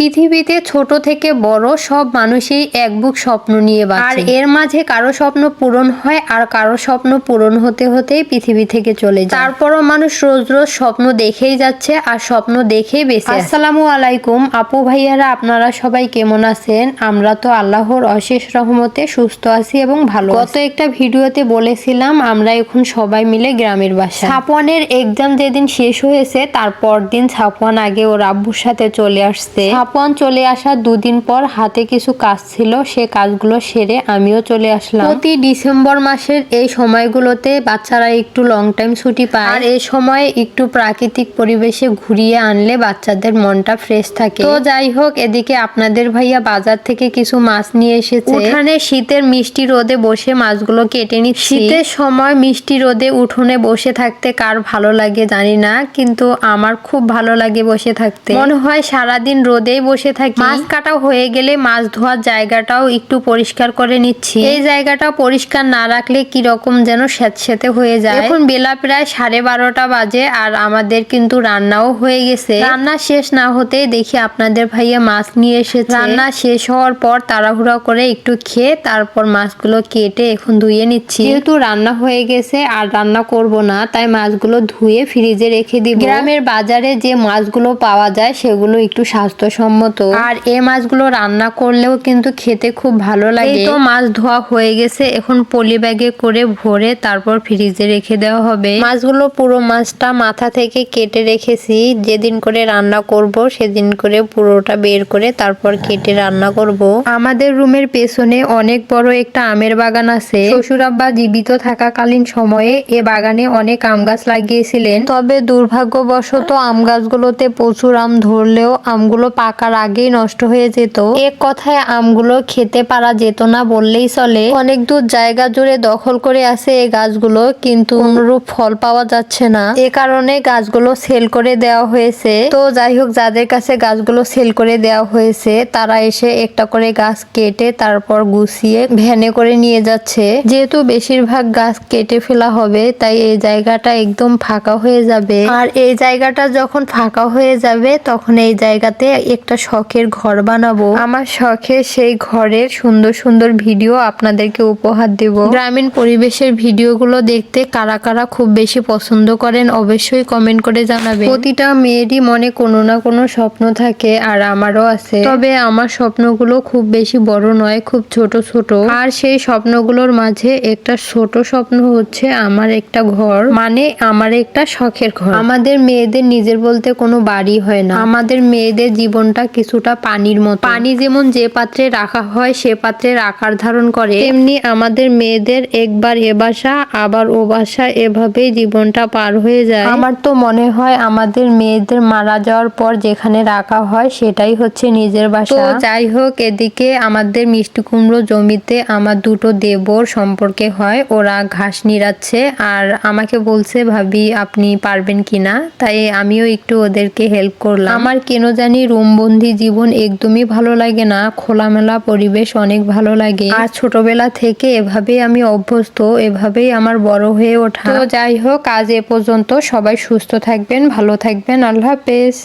পৃথিবীতে ছোট থেকে বড় সব মানুষই এক বুক স্বপ্ন নিয়ে বাঁচে। আর এর মাঝে কারও স্বপ্ন পূরণ হয় আর কারও স্বপ্ন পূরণ হতে হতেই পৃথিবী থেকে চলে যায়। তারপরও মানুষ রোজ রোজ স্বপ্ন দেখেই যাচ্ছে আর স্বপ্ন দেখেই বেঁচে। আসসালামু আলাইকুম। আপু ভাইয়ারা আপনারা সবাই কেমন আছেন? আমরা তো আল্লাহর অশেষ রহমতে সুস্থ আছি এবং ভালো গত একটা ভিডিওতে বলেছিলাম আমরা এখন সবাই মিলে গ্রামের বাসা। ছাপওয়ানের এক্সাম যেদিন শেষ হয়েছে তারপর দিন ছাপওয়ান আগে ওর আব্বুর সাথে চলে আসছে। ছাপওয়ান চলে আসার দুদিন পর হাতে কিছু কাজ ছিল সে কাজগুলো সেরে আমিও চলে আসলাম। প্রতি ডিসেম্বর মাসের এই সময়গুলোতে বাচ্চারা একটু লং টাইম ছুটি পায়। আর এই সময় একটু প্রাকৃতিক পরিবেশে ঘুরিয়ে আনলে বাচ্চাদের মনটা ফ্রেশ থাকে। তো যাই হোক এদিকে আপনাদের ভাইয়া বাজার থেকে কিছু মাছ নিয়ে এসেছে। উঠানে শীতের মিষ্টি রোদে বসে মাছগুলো কেটে নিচ্ছি। শীতের সময় মিষ্টি রোদে উঠোনে বসে থাকতে কার ভালো লাগে জানি না কিন্তু আমার খুব ভালো লাগে বসে থাকতে। মনে হয় সারাদিন রোদেই বসে থাকি। মাছ কাটা হয়ে গেলে মাছ ধোয়ার জায়গাটাও একটু পরিষ্কার করে নিচ্ছি। এই জায়গাটা পরিষ্কার না রাখলে কি রকম যেন স্যাঁতস্যাঁতে হয়ে যায়। এখন বেলা প্রায় সাড়ে বারোটা বাজে আর আমাদের কিন্তু রান্নাও হয়ে গেছে। রান্না শেষ না হতেই দেখি আপনাদের ভাইয়া মাছ নিয়ে এসেছে। রান্না শেষ হওয়ার পর তাড়াহুড়া করে একটু খেয়ে তারপর মাছগুলো কেটে এখন ধুয়ে নিচ্ছি। যেহেতু রান্না হয়ে গেছে আর রান্না করব না তাই মাছগুলো ধুয়ে ফ্রিজে রেখে দিব। গ্রামের বাজারে যে মাছগুলো পাওয়া যায় সেগুলো একটু স্বাস্থ্যসম্মত আর এই মাছগুলো রান্না করলেও কিন্তু খেতে খুব ভালো লাগে। এই তো মাছ ধোয়া হয়ে গেছে। এখন পলি ব্যাগে করে ভরে তারপর ফ্রিজে রেখে দেওয়া হবে। মাছগুলো পুরো মাছটা মাথা থেকে কেটে রেখেছি। যেদিন করে রান্না করব সেদিন করে পুরোটা বের করে তারপর কেটে রান্না করব। আমাদের রুমের পেছনে অনেক বড় একটা আমের বাগান আছে। শ্বশুর আব্বা জীবিত থাকাকালীন সময়ে এ বাগানে অনেক আম গাছ লাগিয়েছিলেন। তবে দুর্ভাগ্যবশত আম গাছগুলোতে প্রচুর আম ধরলেও আমগুলো পাকার আগেই নষ্ট হয়ে যেত। এক কথায় আমগুলো খেতে পারা যেত না বললেই চলে। অনেক দূর জায়গা জুড়ে দখল করে আছে এই গাছগুলো, কিন্তু অনুরূপ ফল পাওয়া যাচ্ছে না। এ কারণে গাছগুলো সেল করে দেওয়া হয়েছে। তো যাই হোক, যাদের কাছে গাছগুলো সেল করে দেওয়া হয়েছে, তারা এসে একটা করে গাছ কেটে তারপর গুছিয়ে ভ্যানে করে নিয়ে যাচ্ছে। যেহেতু বেশিরভাগ গাছ কেটে ফেলা হবে, তাই এই জায়গাটা একদম ফাঁকা হয়ে যাবে। আর এই জায়গাটা যখন ফাঁকা হয়ে যাবে, তখন এই জায়গাতে একটা শখের ঘর বানাবো? আমার শখে সেই ঘরের সুন্দর সুন্দর ভিডিও আপনাদেরকে উপহার দেব। গ্রামীণ পরিবেশের ভিডিওগুলো দেখতে কারা কারা খুব বেশি পছন্দ করেন অবশ্যই কমেন্ট করে জানাবে প্রতিটা মেয়েরই মনে কোনো না কোনো স্বপ্ন থাকে আর আমারও আছে। তবে আমার স্বপ্নগুলো খুব বেশি বড় নয়, খুব ছোট ছোট। আর সেই স্বপ্নগুলোর মাঝে একটা ছোট স্বপ্ন হচ্ছে আমার একটা ঘর। মানে আমার একটা শখের ঘর। আমাদের মেয়েদের নিজের বলতে কোনো বাড়ি হয় না। আমাদের মেয়েদের জীবনটা কিছুটা পানির মতো। পানি যেমন যে পাত্রে রাখা হয় সে পাত্রে আকার ধারণ করে। তেমনি আমাদের মেয়েদের একবার এ বাসা আবার ও বাসা এভাবেই জীবনটা পার হয়ে যায়। আমার তো মনে হয় আমাদের মেয়েদের মারা যাওয়ার পর যেখানে রাখা হয় সেটাই হচ্ছে নিজের বাসা। তো যাই হোক এদিকে আমাদের মিষ্টি কুমড়ো জমিতে আমার দুটো দেবর সম্পর্কে হয়। ওরা ঘাস নিরাচ্ছে আর আমাকে বলছে ভাবি আপনি পারবেন কিনা তাই আমিও একটু ওদেরকে হেল্প করলাম। আমার কেন জানি রুমবন্দি জীবন একদমই ভালো লাগে না। খোলামেলা পরিবেশ অনেক ভালো লাগে। আর ছোটবেলা থেকে এভাবে আমি অভ্যস্ত, এভাবেই আমার বড় হয়ে ওঠা। তো যাই হোক, আজ এ পর্যন্ত সবাই সুস্থ থাকবেন, ভালো থাকবেন। আল্লাহ হাফেজ।